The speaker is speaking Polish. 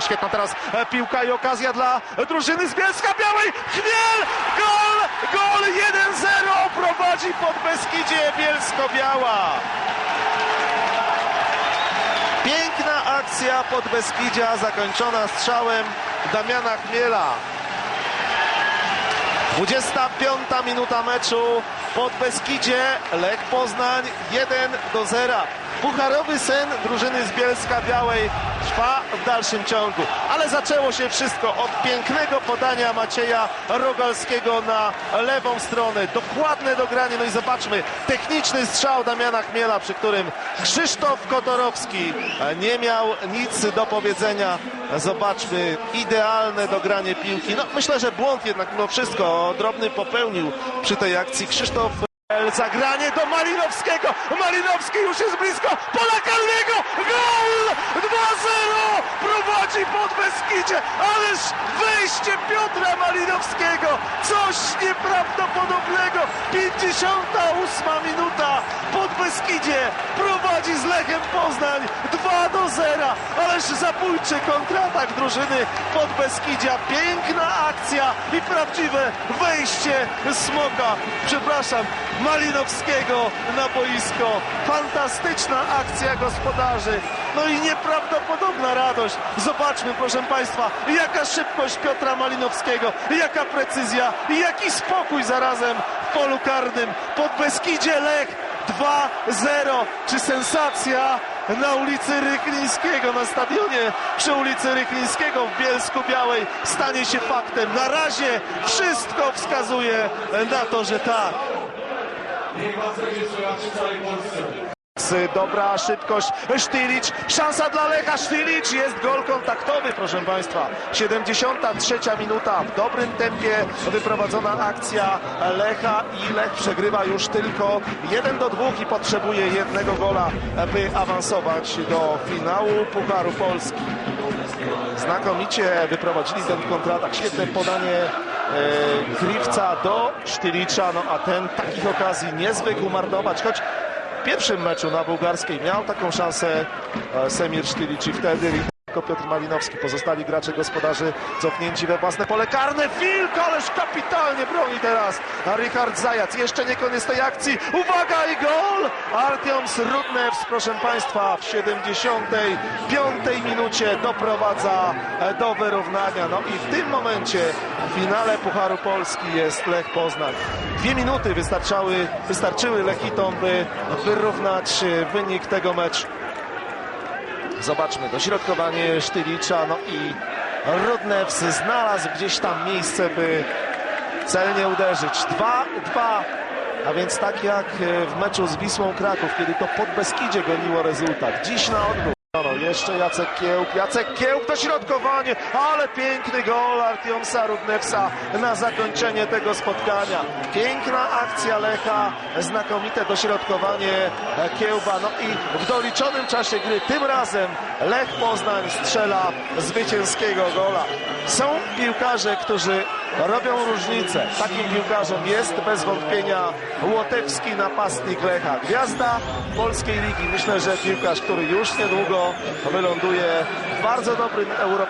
Świetna teraz e, piłka i okazja dla drużyny z Bielska Białej. Chmiel! Gol! Gol 1-0! Prowadzi pod Beskidzie Bielsko-Biała. Piękna akcja pod Beskidzia zakończona strzałem Damiana Chmiela. 25 minuta meczu pod Beskidzie. Lech Poznań 1 do 0. Pucharowy sen drużyny z Bielska Białej trwa w dalszym ciągu. Ale zaczęło się wszystko od pięknego podania Macieja Rogalskiego na lewą stronę. Dokładne dogranie. No i zobaczmy, techniczny strzał Damiana Chmiela, przy którym Krzysztof Kotorowski nie miał nic do powiedzenia. Zobaczmy, idealne dogranie piłki. No myślę, że błąd jednak mimo wszystko drobny popełnił przy tej akcji Krzysztof Zagranie do Malinowskiego. Malinowski już jest blisko pola karnego. Gol! 2-0! Prowadzi pod Beskidzie. Ależ wejście Piotra Malinowskiego. Coś nieprawdopodobnego. 58 minuta pod Beskidzie. Prowadzi z Lechem Poznań 2 do 0. Ależ zabójczy kontratak drużyny pod Beskidzia. Piękna akcja i prawdziwe wejście Smoka. Przepraszam, Malinowskiego na boisko. Fantastyczna akcja gospodarzy. No i nieprawdopodobna radość. Zobaczmy, proszę Państwa, jaka szybkość Piotra Malinowskiego, jaka precyzja jaki spokój zarazem w polu karnym. Pod Beskidzie Lech 2-0. Czy sensacja na ulicy Rychlińskiego, na stadionie przy ulicy Rychlińskiego w Bielsku Białej stanie się faktem. Na razie wszystko wskazuje na to, że tak. Dobra szybkość, Sztylicz, szansa dla Lecha, Sztylicz, jest gol kontaktowy, proszę Państwa. 73 minuta, w dobrym tempie wyprowadzona akcja Lecha i Lech przegrywa już tylko 1 do 2 i potrzebuje jednego gola, by awansować do finału Pucharu Polski. Znakomicie wyprowadzili ten kontratak, świetne podanie e, Krywca do Sztylicza, no a ten takich okazji nie zwykł marnować, choć w pierwszym meczu na bułgarskiej miał taką szansę e, Semir Sztylicz i wtedy Piotr Malinowski. Pozostali gracze gospodarzy cofnięci we własne pole karne. Wilk, ależ kapitalnie broni teraz a Richard Zajac. Jeszcze nie koniec tej akcji. Uwaga i gol! Artioms Rudnews, proszę Państwa, w 75 minucie doprowadza e, do wyrównania. No i w tym momencie w finale Pucharu Polski jest Lech Poznań. Dwie minuty wystarczały, wystarczyły Lechitom, by wyrównać e, wynik tego meczu. Zobaczmy, dośrodkowanie Sztylicza, no i Rudnews znalazł gdzieś tam miejsce, by celnie uderzyć. 2-2, a więc tak jak w meczu z Wisłą Kraków, kiedy to pod Beskidzie goniło rezultat. Dziś na odwrót. No, jeszcze Jacek Kiełb, Jacek Kiełb, dośrodkowanie, ale piękny gol Artiomsa Rudnewsa na zakończenie tego spotkania. Piękna akcja Lecha, znakomite dośrodkowanie Kiełba, no i w doliczonym czasie gry tym razem Lech Poznań strzela zwycięskiego gola. Są piłkarze, którzy robią różnicę. Takim piłkarzem jest bez wątpienia Łotewski, napastnik Lecha. Gwiazda polskiej ligi. Myślę, że piłkarz, który już niedługo wyląduje w bardzo dobrym Europie.